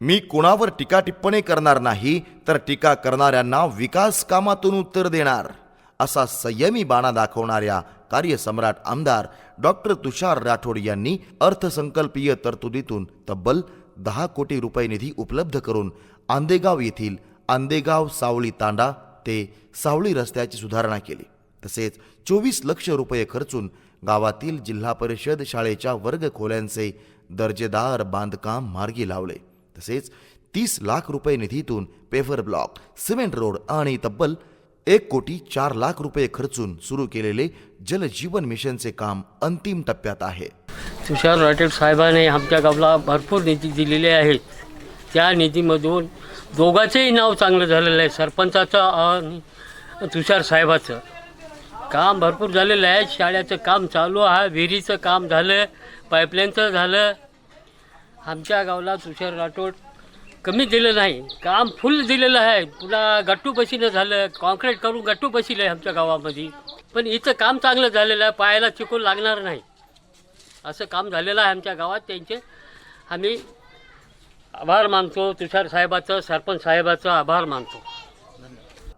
मी कुणावर टीका टिप्पणी करणार नाही तर टीका करणाऱ्यांना विकास कामातून उत्तर देणार असा संयमी बाणा दाखवणाऱ्या कार्यसम्राट आमदार डॉक्टर तुषार राठोड यांनी अर्थसंकल्पीय तरतुदीतून तब्बल दहा कोटी रुपये निधी उपलब्ध करून आंदेगाव येथील आंदेगाव सावळी तांडा ते सावळी रस्त्याची सुधारणा केली. तसेच चोवीस लक्ष रुपये खर्चून गावातील जिल्हा परिषद शाळेच्या वर्ग खोल्यांचे दर्जेदार बांधकाम मार्गी लावले. तसेच तीस लाख रुपये निधीतून पेव्हर ब्लॉक सिमेंट रोड आणि तब्बल एक कोटी चार लाख रुपये खर्चून सुरू केलेले जलजीवन मिशनचे काम अंतिम टप्प्यात आहे. तुषार राठोड साहेबाने आमच्या गावाला भरपूर निधी दिलेले आहे. त्या निधीमधून दोघांचंही नाव चांगलं झालेलं आहे. सरपंचाचं आणि तुषार साहेबाचं. काम भरपूर झालेलं आहे. शाळेचं काम चालू आहे. विहिरीचं काम झालं. पाईपलाईनचं झालं. आमच्या गावाला तुषार राठोड कमी दिलं नाही. काम फुल दिलेलं आहे. पुन्हा गट्टू बसीनं झालं. कॉन्क्रीट करून गट्टू बसीलं आहे आमच्या गावामध्ये. पण इथं काम चांगलं झालेलं आहे. पायाला चिकून लागणार नाही. असं काम झालेलं आहे आमच्या गावात. त्यांचे आम्ही आभार मानतो. तुषार साहेबाचं सरपंच साहेबाचं आभार मानतो.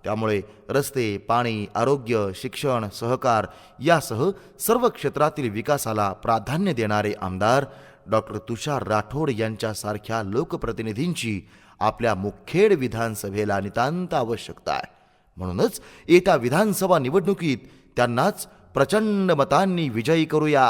त्यामुळे रस्ते पाणी आरोग्य शिक्षण सहकार यासह सर्व क्षेत्रातील विकासाला प्राधान्य देणारे आमदार डॉक्टर तुषार राठोड यांच्यासारख्या लोकप्रतिनिधींची आपल्या मुखेड विधानसभेला नितांत आवश्यकता आहे. म्हणूनच येत्या विधानसभा निवडणुकीत त्यांनाच प्रचंड मतांनी विजयी करूया.